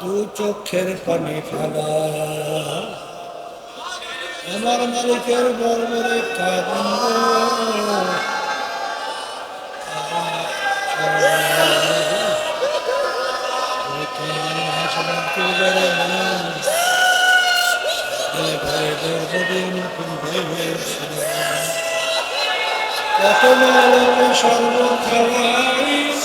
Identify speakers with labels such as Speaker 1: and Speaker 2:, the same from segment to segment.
Speaker 1: দু চোখের পানি ফেলা। আমার মালিকের গর্বরে কাঁদব কত সর্ব খাওয়াইব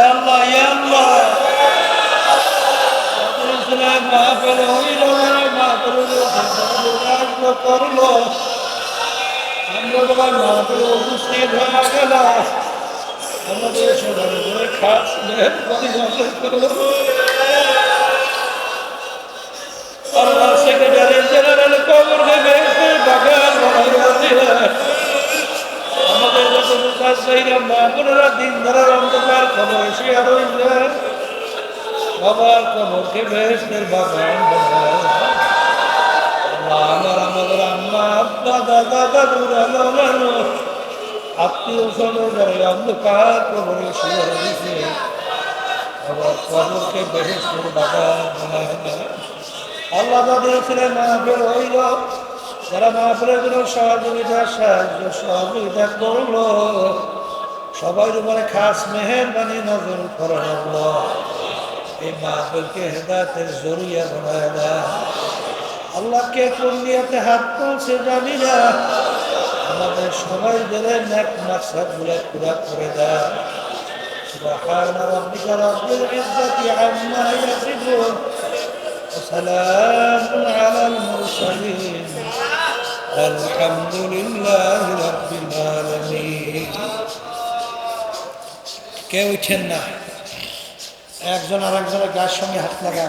Speaker 1: আল্লাহ আল্লাহ হইল সবার উপরে খাস আল্লাহ সেক্রেটারি জেনারেল কবর দেবে বাগান চাইরা মা বোনেরা দিন ধরে অন্ধকার খবর শিয়া রইলেন বাবার কবরকে বেহেস্তের বাগান আমার আমাদের আম্মা, আব্বা, দাদা, দাদুর আলো আত্মীয় স্বজনরা অন্ধকার কবরে শুয়ে আল্লাহ তাদের ছেলে মাহফিল হইল। যারা মাহফিলের জন্য সহযোগিতা সাহায্য সহযোগিতা করলো সবাই উপরে খাস মেহরবানি নজর করে রাখলো এই মাহফিলকে হেদায়তের জরিয়া বানায় দেয় আল্লাহকে কোন নিয়াতে হাত তুলছে জানি না আমাদের সবাই ধরে ন্যাক মাকসাদ গুলো পুরা করে দেয় سبحان ربك رب العزة عما يصفون وسلام على المرسلين والحمد لله رب العالمين কেউ উঠেন না একজন আর একজনের গায়ের সঙ্গে হাত লাগা